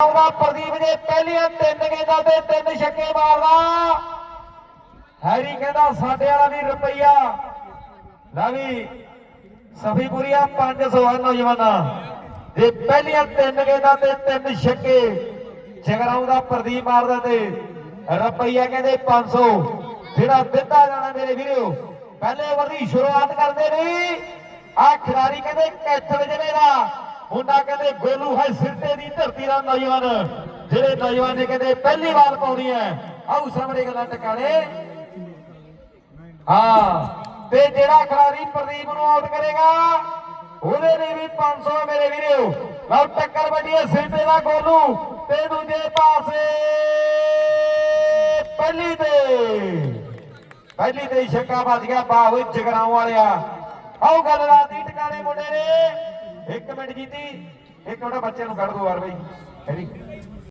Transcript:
ਆਉਂਦਾ ਪ੍ਰਦੀਪ ਦੇ ਪਹਿਲੀਆਂ ਤਿੰਨ ਗੇਂਦਾਂ ਤੇ ਤਿੰਨ ਛੱਕੇ ਮਾਰਦਾ। ਹੈਰੀ ਕਹਿੰਦਾ ਸਾਡੇ ਵਾਲਾ ਵੀ ਰੁਪਈਆ। ਲੈ ਸਫੀਪੁਰੀਆ 500 ਆ ਨੌਜਵਾਨਾਂ। ਜੇ ਪਹਿਲੀਆਂ ਤਿੰਨ ਗੇਂਦਾਂ ਤੇ ਤਿੰਨ ਛੱਕੇ ਜਗਰਾਉਂ ਦਾ ਪ੍ਰਦੀਪ ਮਾਰਦਾ ਤੇ ਰੁਪਈਆ ਕਹਿੰਦੇ 500 ਜਿਹੜਾ ਦਿੱਤਾ ਜਾਣਾ ਮੇਰੇ ਵੀਰੋ, ਪਹਿਲੇ ਓਵਰ ਦੀ ਸ਼ੁਰੂਆਤ ਕਰਦੇ ਨੇ। ਆ ਖਿਡਾਰੀ ਕਹਿੰਦੇ ਕੈਥਲ ਜ਼ਿਲ੍ਹੇ ਦਾ ਮੁੰਡਾ ਕਹਿੰਦੇ ਗੋਲੂ ਹੈ ਸਿਰਤੇ ਦੀ ਧਰਤੀ ਦਾ ਨੌਜਵਾਨ, ਜਿਹੜੇ ਨੌਜਵਾਨ ਨੇ ਕਹਿੰਦੇ ਪਹਿਲੀ ਵਾਰ ਪਾਉਣੀ ਹੈ। ਆਉ ਸਾਹਮਣੇ ਗੱਲਾਂ ਟਿਕਾਣੇ ਹਾਂ, ਤੇ ਜਿਹੜਾ ਖਿਡਾਰੀ ਪ੍ਰਦੀਪ ਨੂੰ ਆਊਟ ਕਰੇਗਾ, ਉਹਦੇ ਲਈ ਵੀ 500 ਮੇਰੇ ਵੀਰੋ। ਲਓ ਟੱਕਰ ਵੱਡੀ ਹੈ ਸਿਰਤੇ ਦਾ ਗੋਲੂ, ਤੇ ਦੂਜੇ ਪਾਸੇ ਪਹਿਲੀ ਤੇ। ਪਹਿਲੀ ਤੇ ਹੀ ਛੱਕਾ ਵੱਜ ਗਿਆ ਵਾਹ ਓਏ ਜਗਰਾਉਂ ਵਾਲਿਆ। ਆਓ ਗੱਲ ਰਾਤ ਦੀ ਟਿਕਾਣੇ ਮੁੰਡੇ ਨੇ। ਇੱਕ ਮਿੰਟ ਜੀਤੀ ਇੱਕ ਮਿੰਟ ਬੱਚਿਆਂ ਨੂੰ ਕੱਢ ਦੋ ਵਾਰ ਬਈ। ਹੈਰੀ